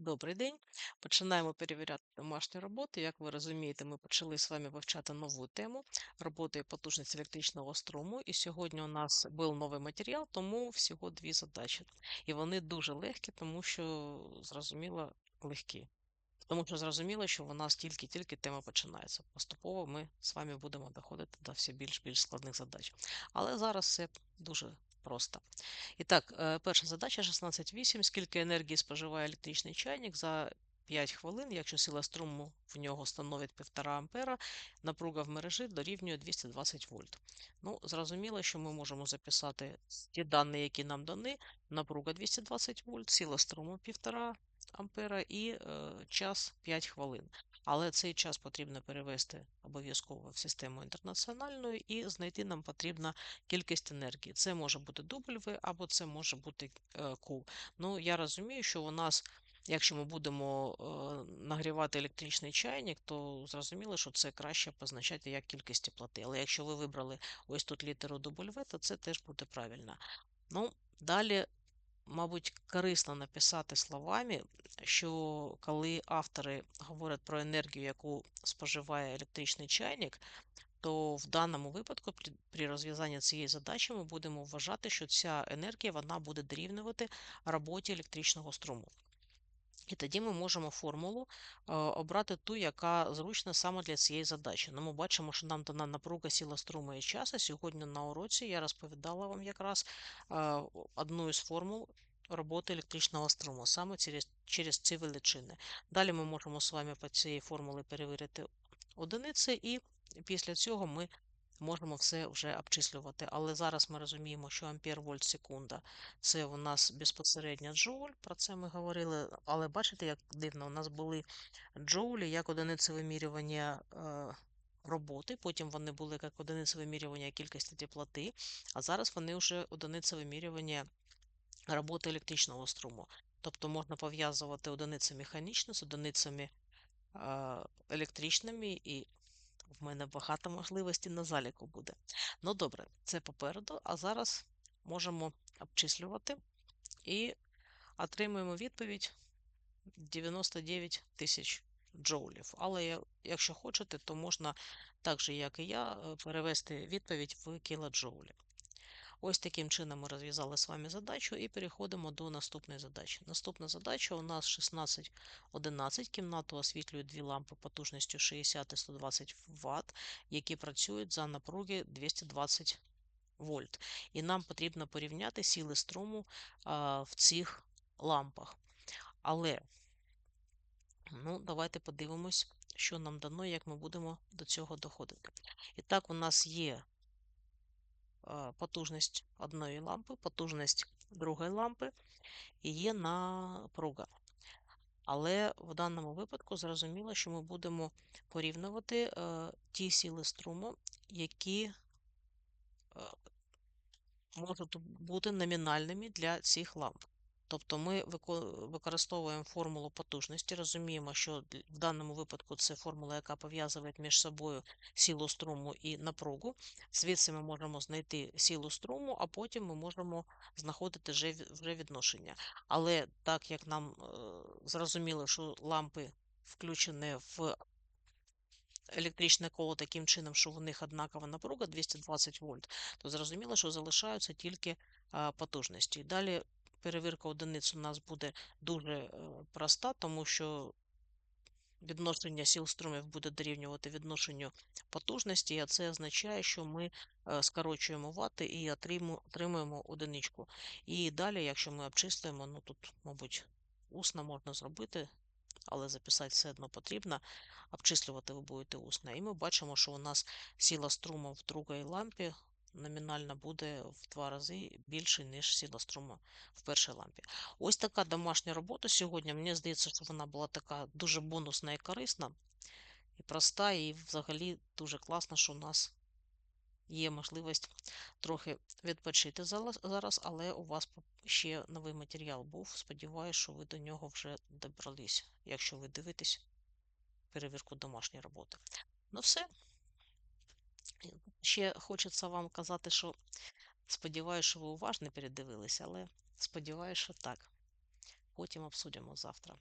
Добрий день. Починаємо перевіряти домашні роботи. Як ви розумієте, ми почали з вами вивчати нову тему роботи і потужність електричного струму. І сьогодні у нас був новий матеріал, тому всього дві задачі. І вони дуже легкі, тому що зрозуміло легкі. Тому що зрозуміло, що у нас тільки-тільки тема починається. Поступово ми з вами будемо доходити до все більш більш складних задач. Але зараз все дуже просто. І так, е, перша задача 16.8. Скільки енергії споживає електричний чайник за 5 хвилин, якщо сила струму в нього становить 1,5 ампера, напруга в мережі дорівнює 220 вольт. Ну, зрозуміло, що ми можемо записати ті дані, які нам дані, напруга 220 вольт, сила струму 1,5 ампера і е, час 5 хвилин. Але цей час потрібно перевести обов'язково в систему інтернаціональну і знайти нам потрібна кількість енергії. Це може бути W або це може бути е, Q. Ну, я розумію, що у нас. Якщо ми будемо е, нагрівати електричний чайник, то зрозуміло, що це краще позначати як кількість теплоти. Але якщо ви вибрали ось тут літеру W, то це теж буде правильно. Ну, Далі мабуть, корисно написати словами, що коли автори говорять про енергію, яку споживає електричний чайник, то в даному випадку при, розв'язанні цієї задачі ми будемо вважати, що ця енергія вона буде дорівнювати роботі електричного струму. І тоді ми можемо формулу е, обрати ту, яка зручна саме для цієї задачі. Ну, Ми бачимо, що нам дана напруга сила струму і часу. Сьогодні на уроці я розповідала вам якраз е, одну із формул роботи електричного струму, саме через через ці величини. Далі ми можемо з вами по цій формулі перевірити одиниці, і після цього ми можемо все вже обчислювати. Але зараз ми розуміємо, що ампер вольт секунда це у нас безпосередньо джоуль, про це ми говорили. Але бачите, як дивно, у нас були джоулі як одиниці вимірювання. Е, роботи, потім вони були як одиниці вимірювання кількості теплоти, а зараз вони вже одиниці вимірювання роботи електричного струму. Тобто можна пов'язувати одиниці механічні з одиницями електричними, і в мене багато можливостей на заліку буде. Ну добре, це попереду, а зараз можемо обчислювати і отримуємо відповідь 99 тисяч джоулів. Але якщо хочете, то можна так же, як і я, е, перевести відповідь в кілоджоулі. Ось таким чином ми розв'язали з вами задачу і переходимо до наступної задачі. Наступна задача у нас 1611. Кімнату освітлюють дві лампи потужністю 60 і 120 Вт, які працюють за напруги 220 вольт. І нам потрібно порівняти сили струму а, в цих лампах. Але ну, давайте подивимось, що нам дано, як ми будемо до цього доходити. І так, у нас є потужність одної лампи, потужність другої лампи і є напруга. Але в даному випадку зрозуміло, що ми будемо порівнювати е, ті сили струму, які е, можуть бути номінальними для цих ламп. Тобто ми використовуємо формулу потужності, розуміємо, що в даному випадку це формула, яка пов'язує між собою силу струму і напругу. Звідси ми можемо знайти силу струму, а потім ми можемо знаходити вже відношення. Але так як нам е, зрозуміло, що лампи включені в електричне коло таким чином, що в них однакова напруга 220 вольт, то зрозуміло, що залишаються тільки потужності. Далі перевірка одиниць у нас буде дуже е, проста, тому що відношення сіл струмів буде дорівнювати відношенню потужності, а це означає, що ми е, скорочуємо вати і отримуємо одиничку. І далі, якщо ми обчислюємо, ну тут, мабуть, усно можна зробити, але записати все одно потрібно. Обчислювати ви будете усно. І ми бачимо, що у нас сила струму в другій лампі номінально буде в два рази більше, ніж сила струму в першій лампі. Ось така домашня робота сьогодні. Мені здається, що вона була така дуже бонусна і корисна, і проста, і взагалі дуже класно, що у нас є можливість трохи відпочити зараз, але у вас ще новий матеріал був. Сподіваюсь, що ви до нього вже добрались, якщо ви дивитесь перевірку домашньої роботи. Ну все. Ще хочеться вам казати, що сподіваюся, що ви уважно передивилися, але сподіваюся, що так. Потім обсудимо завтра.